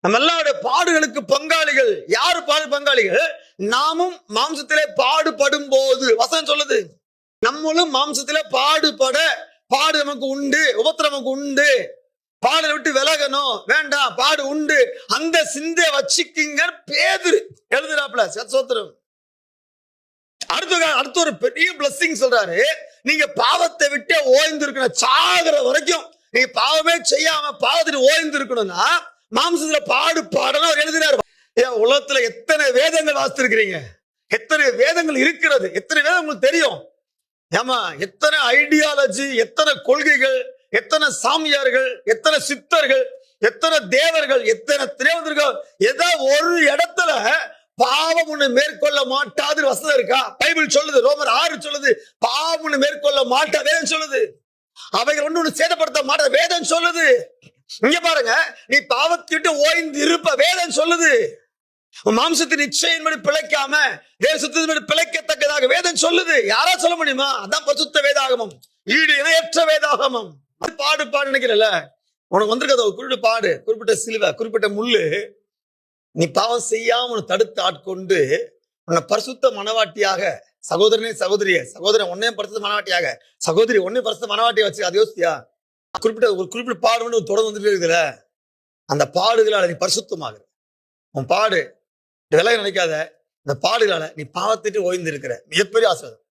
நம்ம எல்லாருடைய பாடுகளுக்கு பங்காளிகள். யாரு பாடு பங்காளிகள்? நாமும் மாம்சத்திலே பாடுபடும் போது வசனம் சொல்லுது. நம்மளும் மாம்சத்திலே பாடுபட பாடு நமக்கு உண்டு உபத்திரம் நமக்கு உண்டு. பாடலை விட்டு விலகணும். வேண்டாம் பாடு உண்டு. அந்த சிந்தைய வச்சுக்கிங்க பேதுரு. எழுதுறாப்ல சோத்திரம் அடுத்த அடுத்த ஒரு பெரிய பிளஸ்ஸிங் சொல்றாரு. நீங்க பாவத்தை விட்டே ஓய்ந்து இருக்கணும் சாகிற வரைக்கும். நீங்க பாவமே செய்யாம பாவத்துட்டு ஓய்ந்து இருக்கணும்னா மாம்சத்துல பாடு பாடலாம் அவர் எழுதினார். ஏன் உலகத்துல எத்தனை வேதங்கள் வாசித்திருக்கிறீங்க? எத்தனை வேதங்கள் இருக்கிறது? எத்தனை வேதம் உங்களுக்கு தெரியும்? ஏமா எத்தனை ஐடியாலஜி எத்தனை கொள்கைகள் எத்தனை சாமியார்கள் எத்தனை சித்தர்கள் எத்தனை தேவர்கள் எத்தனை திரைவந்தர்கள் ஏதோ ஒரு இடத்துல பாவம் ஒண்ணு மேற்கொள்ள மாட்டாது வசதம் இருக்கா? பைபிள் சொல்லுது ரோமர் ஆறு சொல்லுது பாவம் ஒண்ணு மேற்கொள்ள மாட்டா வேதம் சொல்லுது. அவைகள் ஒண்ணு ஒண்ணு சேதப்படுத்த மாட்ட வேதம் சொல்லுது. இங்க பாருங்க நீ பாவத்திட்டு ஓய்ந்து இருப்ப வேதம் சொல்லுது. உன் இச்சையின் படி பிழைக்காம தேசத்தின்படி பிழைக்கத்தக்கதாக வேதம் சொல்லுது. யாரா சொல்ல முடியுமா? அதான் பசுத்த வேதாகமம். ஈடு இணையற்ற வேதாகமம். அது பாடு பாடு நினைக்கிறல உனக்கு வந்திருக்கிறது குறிப்பிட்ட பாடு குறிப்பிட்ட சிலுவை குறிப்பிட்ட முள்ளு. நீ பாவம் செய்யாம உன்னை தடுத்து ஆட்கொண்டு உன்னை பரிசுத்த மனவாட்டியாக சகோதரனே சகோதரியே சகோதரன் உன்னையும் பரிசுத்த மனவாட்டியாக சகோதரி உன்னையும் பரிசுத்த மனவாட்டியை வச்சு அது யோசித்தியா குறிப்பிட்ட ஒரு குறிப்பிட்ட பாடுன்னு தொடர்ந்து வந்துட்டு இருக்குதுல? அந்த பாடுகளால நீ பரிசுத்தமாகிற. உன் பாடு விலக நினைக்காத. இந்த பாடுகளால நீ பாவத்திட்டு ஓய்ந்து இருக்கிற மிகப்பெரிய ஆசிரியர்